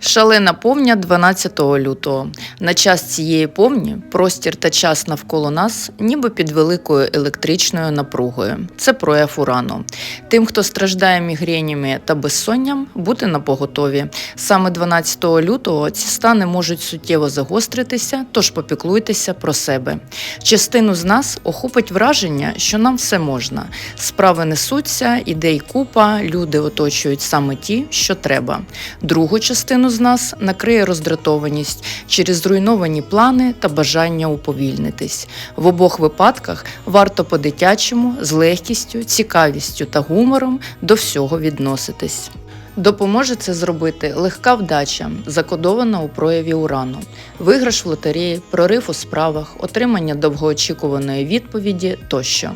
Шалена повня 12 лютого. На час цієї повні простір та час навколо нас ніби під великою електричною напругою. Це прояв урану. Тим, хто страждає мігренями та безсонням, бути на поготові. Саме 12 лютого ці стани можуть суттєво загостритися, тож попіклуйтеся про себе. Частину з нас охопить враження, що нам все можна. Справи несуться, ідей купа, люди оточують саме ті, що треба. Другу частину з нас накриє роздратованість через зруйновані плани та бажання уповільнитись. В обох випадках варто по-дитячому, з легкістю, цікавістю та гумором до всього відноситись. Допоможе це зробити легка вдача, закодована у прояві урану, виграш в лотереї, прорив у справах, отримання довгоочікуваної відповіді тощо.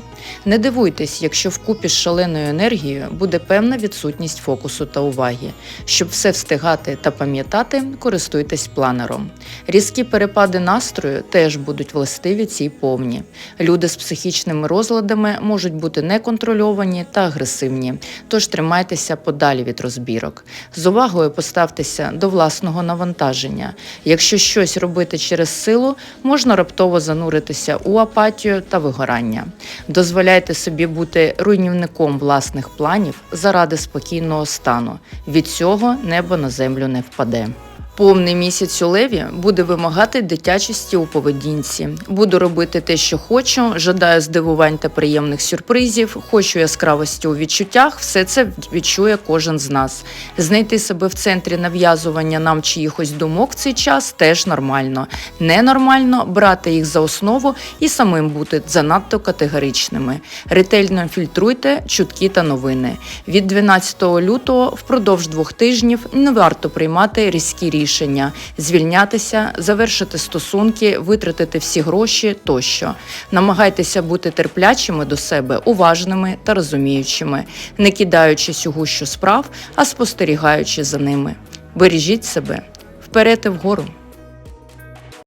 Не дивуйтесь, якщо вкупі з шаленою енергією буде певна відсутність фокусу та уваги. Щоб все встигати та пам'ятати, користуйтесь планером. Різкі перепади настрою теж будуть властиві цій повні. Люди з психічними розладами можуть бути неконтрольовані та агресивні, тож тримайтеся подалі від розбірок. З увагою поставтеся до власного навантаження. Якщо щось робити через силу, можна раптово зануритися у апатію та вигорання. Дозволяйте собі бути руйнівником власних планів заради спокійного стану. Від цього небо на землю не впаде. Повний місяць у леві буде вимагати дитячості у поведінці. Буду робити те, що хочу, жадаю здивувань та приємних сюрпризів, хочу яскравості у відчуттях. Все це відчує кожен з нас. Знайти себе в центрі нав'язування нам чиїхось думок в цей час теж нормально. Ненормально брати їх за основу і самим бути занадто категоричними. Ретельно фільтруйте чутки та новини. Від 12 лютого впродовж двох тижнів не варто приймати різкі рішення, звільнятися, завершити стосунки, витратити всі гроші тощо. Намагайтеся бути терплячими до себе, уважними та розуміючими, не кидаючись у гущу справ, а спостерігаючи за ними. Бережіть себе вперед і вгору.